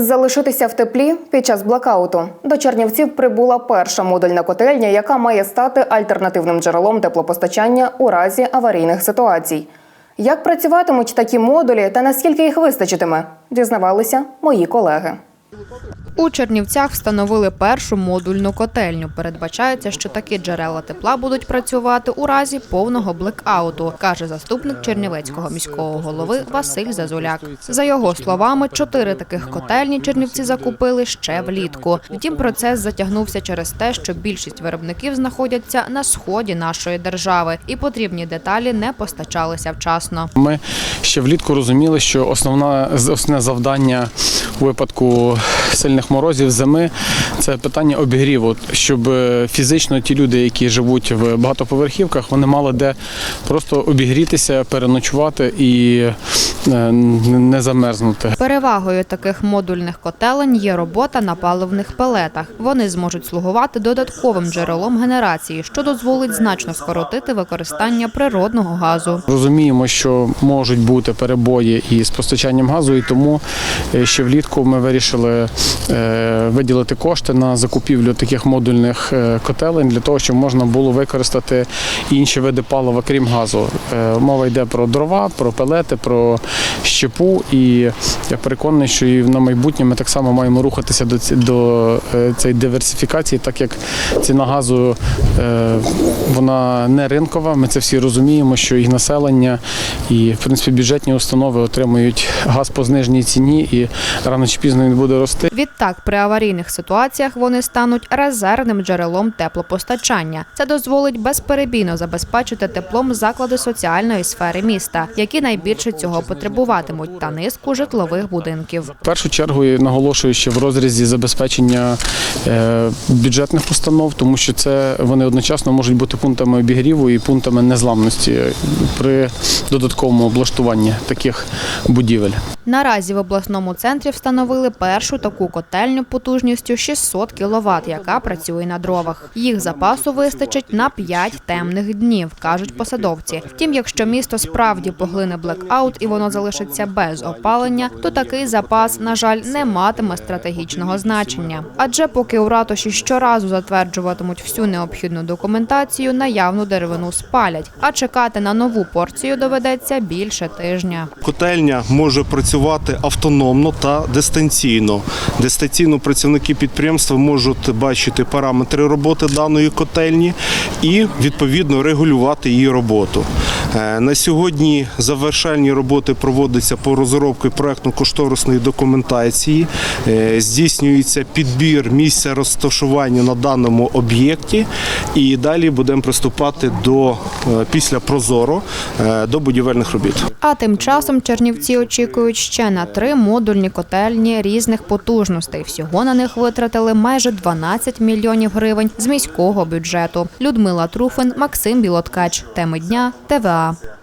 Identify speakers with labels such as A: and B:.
A: Залишитися в теплі під час блокауту До Чернівців прибула перша модульна котельня, яка має стати альтернативним джерелом теплопостачання у разі аварійних ситуацій. Як працюватимуть такі модулі та наскільки їх вистачитиме, дізнавалися мої колеги.
B: У Чернівцях встановили першу модульну котельню. Передбачається, що такі джерела тепла будуть працювати у разі повного блекауту, каже заступник Чернівецького міського голови Василь Зазуляк. За його словами, чотири таких котельні Чернівці закупили ще влітку. Втім, процес затягнувся через те, що більшість виробників знаходяться на сході нашої держави, і потрібні деталі не постачалися вчасно.
C: Ми ще влітку розуміли, що основна основне завдання у випадку сильних морозів зими це питання обігріву, щоб е, фізично ті люди, які живуть в багатоповерхівках, вони мали де просто обігрітися, переночувати і е, не замерзнути.
B: Перевагою таких модульних котелень є робота на паливних пелетах. Вони зможуть слугувати додатковим джерелом генерації, що дозволить значно скоротити використання природного газу.
C: Розуміємо, що можуть бути перебої із постачанням газу, і тому е, ще влітку ми вирішили виділити кошти на закупівлю таких модульних е, котелень для того, щоб можна було використати інші види палива, крім газу. Е, Мова йде про дрова, про пелети, про щепу. І я переконаний, що і на майбутнє ми так само маємо рухатися до до е, цієї диверсифікації, так як ціна газу е, вона не ринкова. Ми це всі розуміємо, що і населення, і в принципі бюджетні установи отримують газ по зниженій ціні, і рано чи пізно він буде рости.
B: Відтак, при аварійних ситуаціях вони стануть резервним джерелом теплопостачання. Це дозволить безперебійно забезпечити теплом заклади соціальної сфери міста, які найбільше цього потребуватимуть, та низку житлових будинків.
C: В першу чергу я наголошую, що в розрізі забезпечення е, бюджетних установ, тому що це вони одночасно можуть бути пунктами обігріву і пунктами незламності при додатковому облаштуванні таких будівель.
B: Наразі в обласному центрі встановили першу таку котельню потужністю 600 кВт, яка працює на дровах. Їх запасу вистачить на 5 темних днів, кажуть посадовці. Втім, якщо місто справді поглине блекаут і воно залишиться без опалення, то такий запас, на жаль, не матиме стратегічного значення. Адже поки у ратуші щоразу затверджуватимуть всю необхідну документацію, наявну деревину спалять, а чекати на нову порцію доведеться більше тижня.
D: Котельня може працювати автономно та дистанційно. Дистанційно працівники підприємства можуть бачити параметри роботи даної котельні і відповідно регулювати її роботу. Е, На сьогодні завершальні роботи проводяться по розробці проектно-кошторисної документації. Е, Здійснюється підбір місця розташування на даному об'єкті, і далі будемо приступати до е, після прозоро до будівельних робіт.
B: А тим часом Чернівці очікують ще на три модульні котельні різних потужностей. Всього на них витратили майже 12 мільйонів гривень з міського бюджету. Людмила Труфин, Максим Білоткач. Теми дня ТВА. uh,